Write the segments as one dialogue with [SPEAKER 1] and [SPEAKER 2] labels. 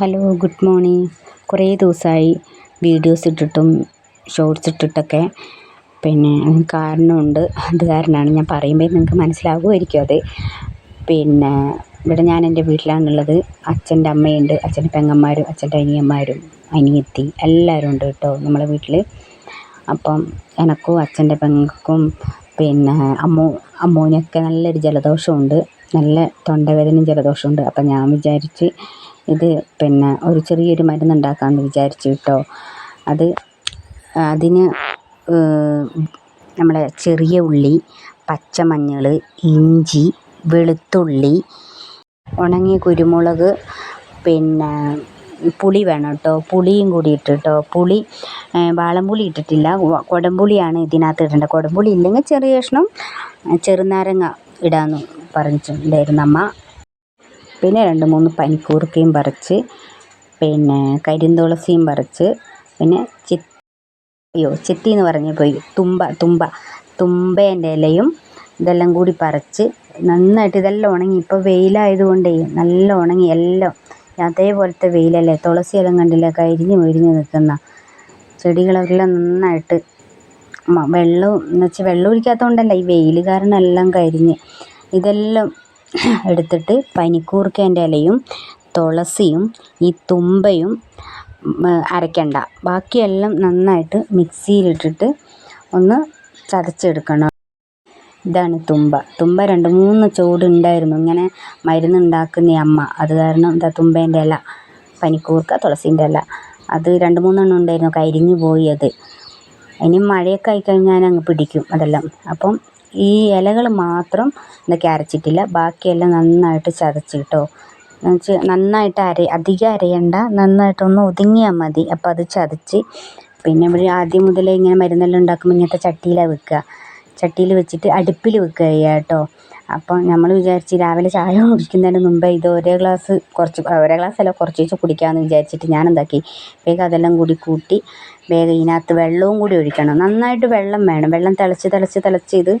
[SPEAKER 1] Hello good morning. കുറേ ദിവസമായി videos ഇട്ടിട്ടും shorts ഇട്ടിട്ടൊക്കെ. പിന്നെ കാരണമുണ്ട്. അത് കാരണമാണ് ഞാൻ പറയുമ്പോൾ നിങ്ങൾക്ക് മനസ്സിലാകുമായിരിക്കും അത്. പിന്നെ ഇവിടെ ഞാൻ എന്റെ വീട്ടിലാണുള്ളത്. അച്ഛന്റെ അമ്മയുണ്ട്. അച്ഛന്റെ പെങ്ങന്മാരും അച്ഛന്റെ അനിയന്മാരും അനിയത്തി എല്ലാവരും ഉണ്ട് കേട്ടോ നമ്മളെ വീട്ടിൽ. അപ്പം എനക്കും അച്ഛന്റെ പെങ്ങൾക്കും പിന്നെ അമ്മു അമ്മൂനൊക്കെ നല്ലൊരു ജലദോഷമുണ്ട്. നല്ല തൊണ്ടവേദനയും ജലദോഷമുണ്ട്. അപ്പം ഞാൻ വിചാരിച്ച് ഇത് പിന്നെ ഒരു ചെറിയൊരു മരുന്ന് ഉണ്ടാക്കാമെന്ന് വിചാരിച്ചു കേട്ടോ. അത് അതിന് നമ്മളെ ചെറിയ ഉള്ളി പച്ചമഞ്ഞൾ ഇഞ്ചി വെളുത്തുള്ളി ഉണങ്ങിയ കുരുമുളക് പിന്നെ പുളി വേണം കേട്ടോ. പുളിയും കൂടി ഇട്ട് കേട്ടോ. പുളി വാളംപുളി ഇട്ടിട്ടില്ല. കുടംപുളിയാണ് ഇതിനകത്ത് ഇടേണ്ടത്. കുടംപുളി ഇല്ലെങ്കിൽ ചെറിയ കഷ്ണം ചെറുനാരങ്ങ ഇടാമെന്ന് പറഞ്ഞിട്ടുണ്ടായിരുന്നു അമ്മ. പിന്നെ രണ്ട് മൂന്ന് പനിക്കൂർക്കയും പറിച്ച് പിന്നെ കരിന്തുളസിയും പറിച്ച് പിന്നെ ചി അയ്യോ ചെത്തി എന്ന് പറഞ്ഞു പോയി. തുമ്പ തുമ്പ തുമ്പേന്റെ ഇലയും ഇതെല്ലാം കൂടി പറിച്ച് നന്നായിട്ട് ഇതെല്ലാം ഉണങ്ങി. ഇപ്പോൾ വെയിലായതുകൊണ്ടേ നല്ല ഉണങ്ങി എല്ലാം. അതേപോലത്തെ വെയിലല്ലേ തുളസി എല്ലാം കണ്ടില്ലേ കരിഞ്ഞ് മുരിഞ്ഞ് നിൽക്കുന്ന ചെടികളെല്ലാം നന്നായിട്ട് വെള്ളം എന്ന് വെച്ചാൽ വെള്ളം ഒഴിക്കാത്തതുകൊണ്ടല്ല ഈ വെയിൽ കാരണം എല്ലാം കരിഞ്ഞ്. ഇതെല്ലാം എടുത്തിട്ട് പനിക്കൂർക്കേന്റെ ഇലയും തുളസിയും ഈ തുമ്പയും അരയ്ക്കണ്ട. ബാക്കിയെല്ലാം നന്നായിട്ട് മിക്സിയിലിട്ടിട്ട് ഒന്ന് ചതച്ചെടുക്കണം. ഇതാണ് തുമ്പ. തുമ്പ രണ്ട് മൂന്ന് ചൂടുണ്ടായിരുന്നു. ഇങ്ങനെ മരുന്നുണ്ടാക്കുന്ന അമ്മ. അത് കാരണം എന്താ തുമ്പേന്റെ ഇല പനിക്കൂർക്ക തുളസീന്റെ ഇല. അത് രണ്ട് മൂന്നെണ്ണം ഉണ്ടായിരുന്നു. കരിഞ്ഞു പോയി അത്. ഇനി മഴയൊക്കെ ആയിക്കഴിഞ്ഞാൽ അങ്ങ് പിടിക്കും അതെല്ലാം. അപ്പം ഈ ഇലകൾ മാത്രം ഇതൊക്കെ അരച്ചിട്ടില്ല ബാക്കിയെല്ലാം നന്നായിട്ട് ചതച്ച് കേട്ടോ നന്നായിട്ട് അര അധികം അരയണ്ട. നന്നായിട്ടൊന്ന് ഒതുങ്ങിയാൽ മതി. അപ്പം അത് ചതച്ച് പിന്നെ ഇവിടെ ആദ്യം മുതലേ ഇങ്ങനെ മരുന്നെല്ലാം ഉണ്ടാക്കുമ്പോൾ ഇങ്ങനത്തെ ചട്ടിയിലാണ് വെക്കുക. ചട്ടിയിൽ വെച്ചിട്ട് അടുപ്പിൽ വെക്കുക ചെയ്യുക കേട്ടോ അപ്പോൾ നമ്മൾ വിചാരിച്ച് രാവിലെ ചായ കുടിക്കുന്നതിന് മുമ്പേ ഇത് ഒരേ ഗ്ലാസ് കുറച്ച് ഒരേ ഗ്ലാസ് അല്ല കുറച്ച് വെച്ച് കുടിക്കാമെന്ന് വിചാരിച്ചിട്ട് ഞാൻ എന്താക്കി വേഗം അതെല്ലാം കൂടി കൂട്ടി വേഗം ഇതിനകത്ത് വെള്ളവും കൂടി ഒഴിക്കണം. നന്നായിട്ട് വെള്ളം വേണം. വെള്ളം തിളച്ച് തിളച്ച് തിളച്ച് ഇത്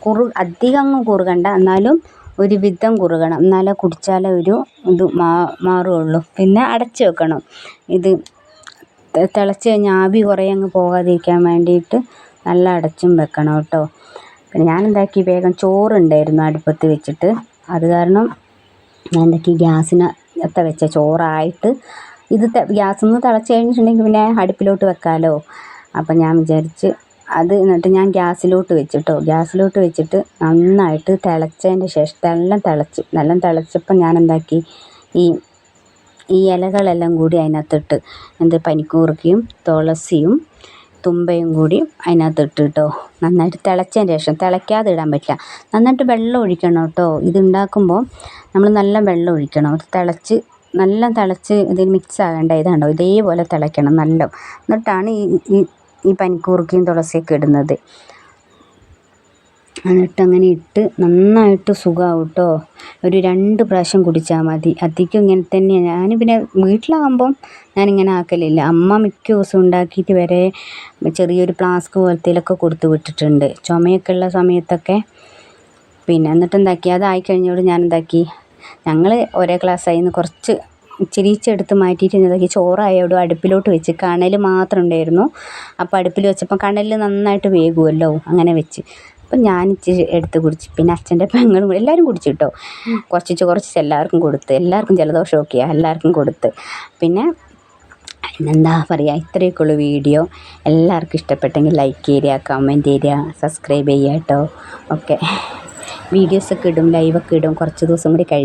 [SPEAKER 1] കുറു അധികം അങ്ങ് കുറുകണ്ട. എന്നാലും ഒരു വിധം കുറുകണം. എന്നാലേ കുടിച്ചാലേ ഒരു ഇത് മാ മാറുകയുള്ളൂ. പിന്നെ അടച്ച് വെക്കണം. ഇത് തിളച്ച് കഴിഞ്ഞാൽ ആവി കുറേ അങ്ങ് പോകാതിരിക്കാൻ വേണ്ടിയിട്ട് നല്ല അടച്ചും വെക്കണം കേട്ടോ. ഞാൻ എന്താക്കി വേഗം ചോറുണ്ടായിരുന്നു അടുപ്പത്ത് വെച്ചിട്ട്. അത് കാരണം ഞാൻ എന്താക്കി ഗ്യാസിന് ഗ്യാസിനകത്ത് വെച്ച ചോറായിട്ട് ഇത് ഗ്യാസിൽ നിന്ന് തിളച്ച് കഴിഞ്ഞിട്ടുണ്ടെങ്കിൽ പിന്നെ അടുപ്പിലോട്ട് വെക്കാമല്ലോ അപ്പം ഞാൻ വിചാരിച്ച് അത് എന്നിട്ട് ഞാൻ ഗ്യാസിലോട്ട് വെച്ചിട്ടോ. ഗ്യാസിലോട്ട് വെച്ചിട്ട് നന്നായിട്ട് തിളച്ചതിന്റെ ശേഷം എല്ലാം തിളച്ച് നല്ല തിളച്ചപ്പോൾ ഞാൻ എന്താക്കി ഈ ഈ ഇലകളെല്ലാം കൂടി അതിനകത്തിട്ട് എന്ത് പനിക്കൂർക്കയും തുളസിയും തുമ്പയും കൂടി അതിനകത്ത് ഇട്ട് കേട്ടോ. നന്നായിട്ട് തിളച്ചതിന് ശേഷം തിളയ്ക്കാതെ ഇടാൻ പറ്റില്ല. നന്നായിട്ട് വെള്ളം ഒഴിക്കണം കേട്ടോ. ഇത് ഉണ്ടാക്കുമ്പോൾ നമ്മൾ നല്ല വെള്ളം ഒഴിക്കണം. അത് തിളച്ച് നല്ല തിളച്ച് ഇതിൽ മിക്സ് ആകേണ്ട ഇതാണ്ടോ ഇതേപോലെ തിളയ്ക്കണം നല്ല. എന്നിട്ടാണ് ഈ ഈ പനിക്കൂർക്കയും തുളസിയൊക്കെ ഇടുന്നത്. എന്നിട്ട് അങ്ങനെ ഇട്ട് നന്നായിട്ട് സുഖമാവും കേട്ടോ ഒരു രണ്ട് പ്രാവശ്യം കുടിച്ചാൽ മതി. അധികം ഇങ്ങനെ തന്നെയാണ് ഞാൻ പിന്നെ വീട്ടിലാകുമ്പം ഞാനിങ്ങനെ ആക്കലില്ല. അമ്മ മിക്ക ദിവസവും ഉണ്ടാക്കിയിട്ട് വരെ ചെറിയൊരു ഫ്ലാസ്ക് പോലത്തേലൊക്കെ കൊടുത്ത് വിട്ടിട്ടുണ്ട്. ചുമയൊക്കെ ഉള്ള സമയത്തൊക്കെ. പിന്നെ എന്നിട്ട് എന്താക്കി അതായി കഴിഞ്ഞോട് ഞാൻ എന്താക്കി ഞങ്ങൾ ഒരേ ക്ലാസ്സായി നിന്ന് കുറച്ച് ഇച്ചിരീച്ചെ മാറ്റിയിട്ട് എന്താക്കി ചോറായോട് അടുപ്പിലോട്ട് വെച്ച് കണൽ മാത്രം ഉണ്ടായിരുന്നു. അപ്പോൾ അടുപ്പിൽ വെച്ചപ്പോൾ കണലിൽ നന്നായിട്ട് വേകുമല്ലോ അങ്ങനെ വെച്ച്. അപ്പം ഞാൻ ഇച്ചിരി എടുത്ത് കുടിച്ച്. പിന്നെ അച്ഛന്റെ പെങ്ങളും എല്ലാവരും കുടിച്ചു കേട്ടോ. കുറച്ചിച്ച് കുറച്ചിച്ച് എല്ലാവർക്കും കൊടുത്ത്. എല്ലാവർക്കും ജലദോഷമൊക്കെയാണ് എല്ലാവർക്കും കൊടുത്ത്. പിന്നെ എന്താ പറയുക ഇത്രയൊക്കെ ഉള്ളൂ വീഡിയോ. എല്ലാവർക്കും ഇഷ്ടപ്പെട്ടെങ്കിൽ ലൈക്ക് ചെയ്യുക കമന്റ് ചെയ്യുക സബ്സ്ക്രൈബ് ചെയ്യുക കേട്ടോ. ഓക്കെ. വീഡിയോസൊക്കെ ഇടും ലൈവൊക്കെ ഇടും. കുറച്ച് ദിവസം കൂടി കഴി